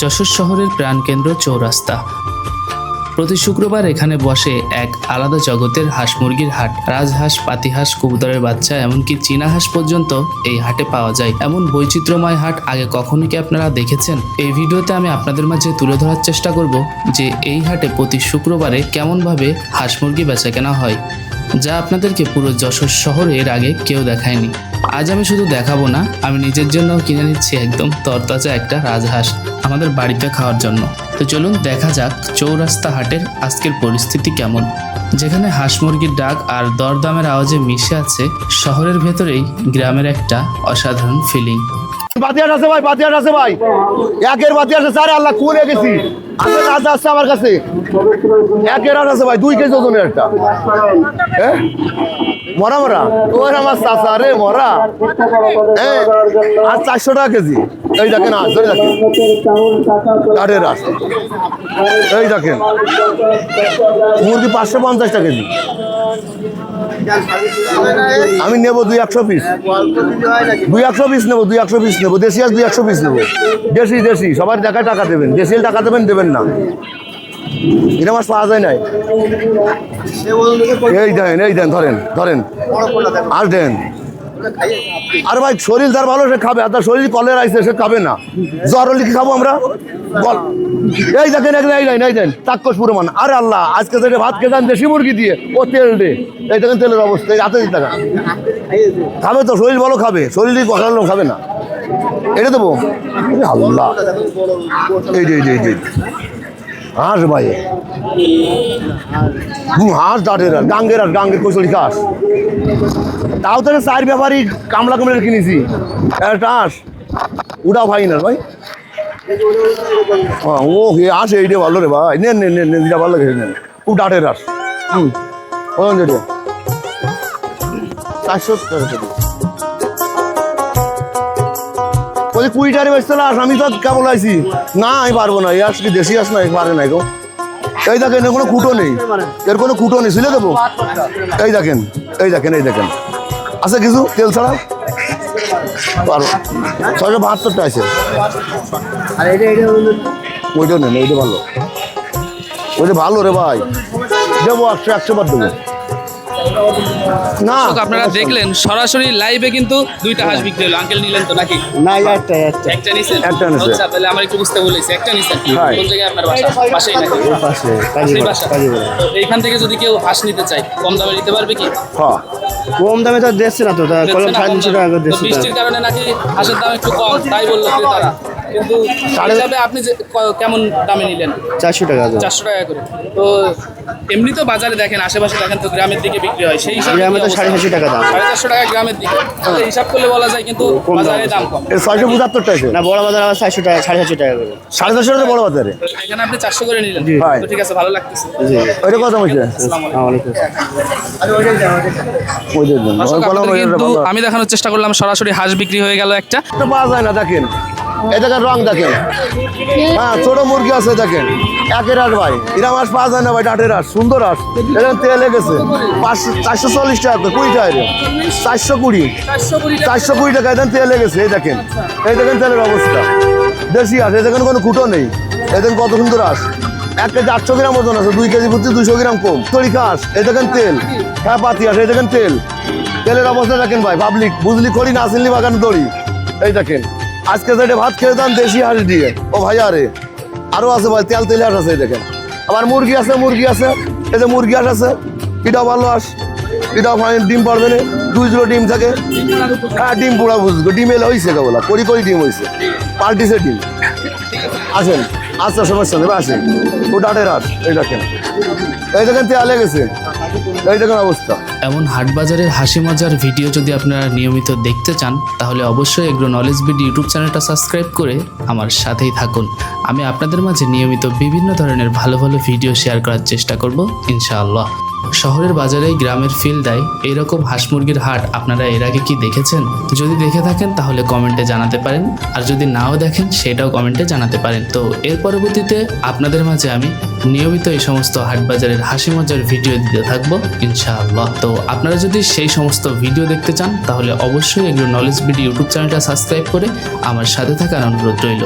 যশোর শহরের প্রাণকেন্দ্র চৌরাস্তা। প্রতি শুক্রবার এখানে বসে এক আলাদা জগতের হাঁস মুরগির হাট। রাজহাঁস, পাতিহাঁস, কবুতরের বাচ্চা, এমনকি চীনা হাঁস পর্যন্ত এই হাটে পাওয়া যায়। এমন বৈচিত্র্যময় হাট আগে কখনো কি আপনারা দেখেছেন? এই ভিডিওতে আমি আপনাদের মাঝে তুলে ধরার চেষ্টা করব যে এই হাটে প্রতি শুক্রবারে কেমনভাবে হাঁস মুরগি বেচা কেনা হয়, যা আপনাদেরকে পুরো যশোর শহরে এর আগে কেউ দেখায়নি। আজ আমি শুধু দেখাবো না, আমি নিজের জন্য কিনে নিচ্ছি একদম তরতাজা একটা রাজহাঁস আমাদের বাড়িতে খাওয়ার জন্য। তো চলুন দেখা যাক চৌরাস্তা হাটের আজকের পরিস্থিতি কেমন। যেখানে হাঁস মুরগির ডাক আর দরদামের আওয়াজে মিশে আছে শহরের ভেতরেই গ্রামের একটা অসাধারণ ফিলিং বাতিয়াস আছে ভাই বাতিয়াস আছে ভাই। একের বাতিয়াস আছে আল্লাহ কোনে গেছি। আছে রাজ আছে আমার কাছে। একের রাজ আছে ভাই দুই কেজি ওজনের একটা। হ্যাঁ? মরা মরা? ওর আমার চাচা রে মরা। হ্যাঁ আর চারশো টাকা কেজি। এই দেখেন, আজ ধরে দেখেন। কাঠের রাস। এই দেখেন, মুরগি পাঁচশো পঞ্চাশ টাকা কেজি। আমি নেব দুই একশো পিস। দুই একশো পিস নেব, দুই একশো পিস নেব। দেশি আজ দুই একশো পিস নেব। দেশি দেশি, সবার দেখায় টাকা দেবেন। দেশি টাকা দেবেন দেবেন না। এটা মাছ পাওয়া যায় নাই। এই দেন এই দেন, ধরেন ধরেন। আর দেন। আর ভাই, শরীর যার ভালো, সে খাবে। আর তার শরীর কলের আইছে সে খাবে না। জ্বর হলে কি খাব আমরা? এই দেখেন, এই দেন এই দেন চাক্ষুষ পুরমান আরে আল্লাহ, আজকে থেকে ভাত খেতাম দেশি মুরগি দিয়ে। ও তেল দে। এই দেখেন তেলের অবস্থা, এই হাতে দিতে টাকা খাবে তো, শরীর ভালো খাবে। শরীর কথা খাবে না। এটা দেবো। আল্লাহ। এই যে এই যে হাঁস ভাই। হুম, হাঁস দাঁড়ের আর গাঙ্গের আর গাঙ্গের কচুরি খাস। তাও তো চার ব্যাপারই কামলা কামড়ের কিনেছি। একটা হাঁস। উড়া ভাই না ভাই। হ্যাঁ, ও হে হাঁস এইটা ভালো রে ভাই। নেন নেন নেন নেন যেটা ভালো লাগে নেন। খুব ডাটের হাঁস। হুম ওজন যেটা। চারশো টাকা বলছি কুড়ি টাকা বেচতে না আমি তো কেমন আইছি? না, আমি পারব না, এই কি দেশি আস না পারে না গো। এই দেখেন, এর কোনো কুটো নেই। এর কোনো কুটো নেই ছিলে দেবো? এই দেখেন এই দেখেন এই দেখেন। আছে কিছু তেল ছাড়া? ছয়শো বাহাত্তরটা আছে। ওইটা নেন, ওইটা ভালো। ওইটা ভালো রে ভাই। দেবো একশো একশো বার দেবো। না। আপনারা দেখলেন সরাসরি লাইভে কিন্তু দুইটা হাঁস বিক্রি হলো। আঙ্কেল নিলেন তো নাকি? না একটা একটা। একটা নিছেন? একটা নিছে। আচ্ছা তাহলে আমার একটু বুঝতে বলেছি একটা নিছেন। কোন জায়গায় আপনার বাসা? পাশেই নাকি? পাশে কাজীপাড়া বাসা। তো এইখান থেকে যদি কেউ হাঁস নিতে চায় কম দামে নিতে পারবে কি? হ্যাঁ কম দামে তো দিচ্ছে না তো কলম সাড়ে তিনশো। টাকা করে দিচ্ছে বৃষ্টির কারণে নাকি হাঁসের দাম একটু কম তাই বলল ক্রেতারা। কিন্তু সাড়ে- হিসাবে আপনি যে কেমন দামে নিলেন? চারশো টাকা চারশো টাকা করে। তো এমনি তো বাজারে দেখেন আশেপাশে দেখেন তো গ্রামের দিকে বিক্রি হয় সেই হিসাবে গ্রামে তো সাড়ে চারশো টাকা দাম। সাড়ে চারশো টাকা গ্রামের দিকে। হিসাব করলে বলা যায় কিন্তু বাজারে দাম কম। ছয়শো পঁচাত্তরটা আছে। না বড় বাজার আবার চারশো টাকা সাড়ে চারশো টাকা করে। সাড়ে চারশো টাকা বড় বাজারে। এখানে আপনি চারশো করে নিলেন। তো ঠিক আছে ভালো লাগতেছে। জি। ওইটা কথা বলছে। আমি দেখানোর চেষ্টা করলাম সরাসরি হাঁস বিক্রি হয়ে গেল একটা। পাওয়া যায় না দেখেন। দেখেন রং দেখেন। হ্যাঁ ছোট মুরগি আছে দেখেন। একের আট ভাই। এরা মাছ পাওয়া যায় না ভাই, ডাটের আস সুন্দর আস দেখেন তেল লেগেছে পাঁচশো চারশো চল্লিশ টাকা কুড়ি টাকা চারশো কুড়ি। চারশো কুড়ি টাকা দেন তেল লেগেছে এই দেখেন। এই দেখেন তেলের অবস্থা। দেশি আস এই দেখেন কোনো খুঁটো নেই। দেখেন কত সুন্দর আস এক কেজি আটশো গ্রাম ওজন আছে, দুই কেজি প্রতি দুশো গ্রাম কম। তরি খাস এই দেখেন তেল। হ্যাঁ পাতি আস এই দেখেন তেল। তেলের অবস্থা দেখেন ভাই পাবলিক বুঝলি করি না আসেনলি বাগানে দড়ি। এই দেখেন। আজকে যেটা ভাত খেয়ে দাম দেশি হাঁস দিয়ে। ও ভাই আরে আরও আছে ভাই, তেল তেলে হাঁস আছে দেখেন। আবার মুরগি আছে মুরগি আছে, এই যে মুরগি হাঁস আছে, এটাও ভালো হাঁস, এটাও ফাইন ডিম পারবে না, দুই জোড়া ডিম থাকে। হ্যাঁ ডিম পুরা বুঝব ডিম এলে হয়েছে কেবল করি করি ডিম হয়েছে পাল্টিছে ডিম। আসেন। আচ্ছা সমস্যা নেই আসি। ও ডাটের হাট, এই দেখেন। এই দেখেন, তেয়ালে গেছে। এই দেখেন অবস্থা। এমন হাট বাজারের হাসি মজার ভিডিও যদি আপনারা নিয়মিত দেখতে চান, তাহলে অবশ্যই এগ্রো নলেজ বিড ইউটিউব চ্যানেলটা সাবস্ক্রাইব করে আমার সাথেই থাকুন। আমি আপনাদের মাঝে নিয়মিত বিভিন্ন ধরনের ভালো ভালো ভিডিও শেয়ার করার চেষ্টা করব, ইনশাআল্লাহ। শহরের বাজারে গ্রামের ফিল দেয় এইরকম হাঁস মুরগির হাট আপনারা এর আগে কি দেখেছেন? যদি দেখে থাকেন তাহলে কমেন্টে জানাতে পারেন, আর যদি নাও দেখেন সেটাও কমেন্টে জানাতে পারেন। তো এর পরবর্তীতে আপনাদের মাঝে আমি নিয়মিত এই সমস্ত হাট বাজারের হাসি মজার ভিডিও দিতে থাকব, ইনশাআল্লাহ। তো আপনারা যদি সেই সমস্ত ভিডিও দেখতে চান, তাহলে অবশ্যই এগুলো নলেজ বিডি ইউটিউব চ্যানেলটা সাবস্ক্রাইব করে আমার সাথে থাকার অনুরোধ রইল।